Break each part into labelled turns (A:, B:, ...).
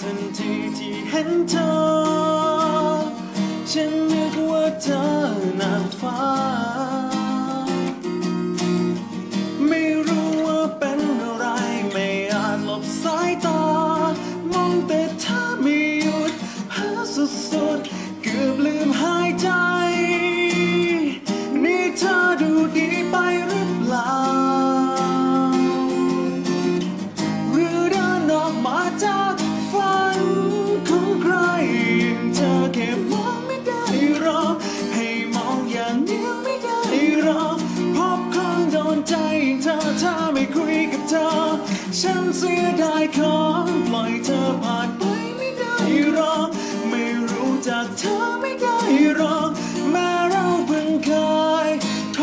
A: ทันทีที่เห็นเธอ ฉันนึกว่าเธอนางฟ้า เสียดายของปล่อยเธอผ่านไปไม่ได้หรอกไม่รู้จักเธอไม่ได้หรอกแม้เราเพิ่งเคยพ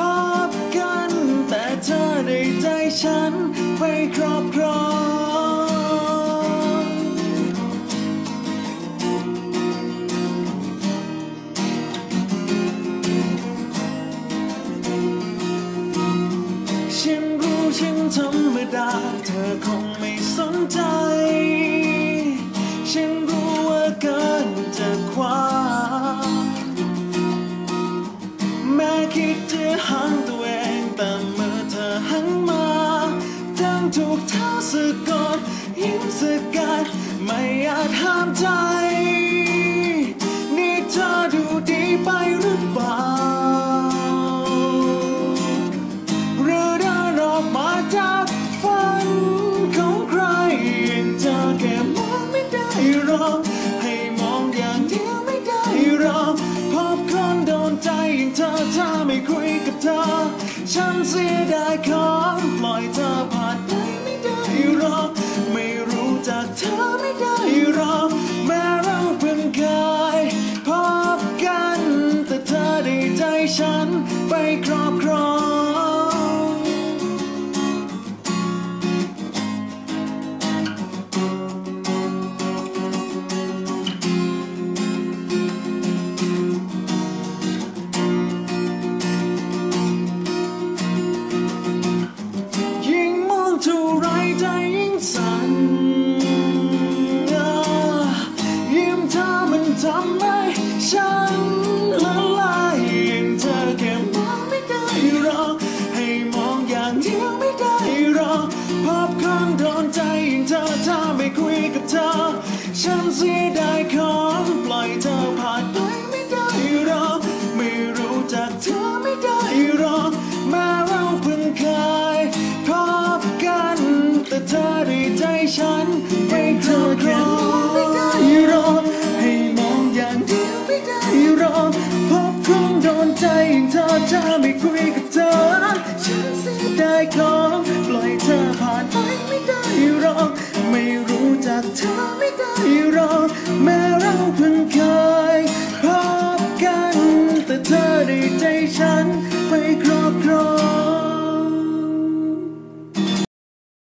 A: บกัน แต่เธอได้ใจฉันไปครอบครองฉันรู้ฉันธรรมดาเธอคง ถูกเท้าสะกดยิ้มสะกัดไม่อาจห้ามใจ นี่เธอดูดีไปหรือเปล่าหรือเดินออกมาจากฝันของใครย่างเธอแค่มองไม่ได้หรอกให้มองอย่างเดียวไม่ได้หรอกพบคนโดนใจอย่างเธอถ้าไม่คุยกับเธอ ฉันเสียดายของปล่อยเธอผ่านไป รอกไม่รู้จักเธอไม่ได้รอก กับเธอ ฉันเสียดายของปล่อยเธอผ่านไปไม่ได้หรอไม่รู้จักเธอไม่ได้หรอแม้เราเพิ่งเคยพบกัน แต่เธอได้ใจฉันไม่เธยรอไม่ได้รอให้มองอย่างเดียวไม่ได้หรอกพบคงโดนใจอย่างเธอเธอไม่คุยกับเธอฉันเสียดายของปล่อยเธอผ่านไปไม่ได้รอก vision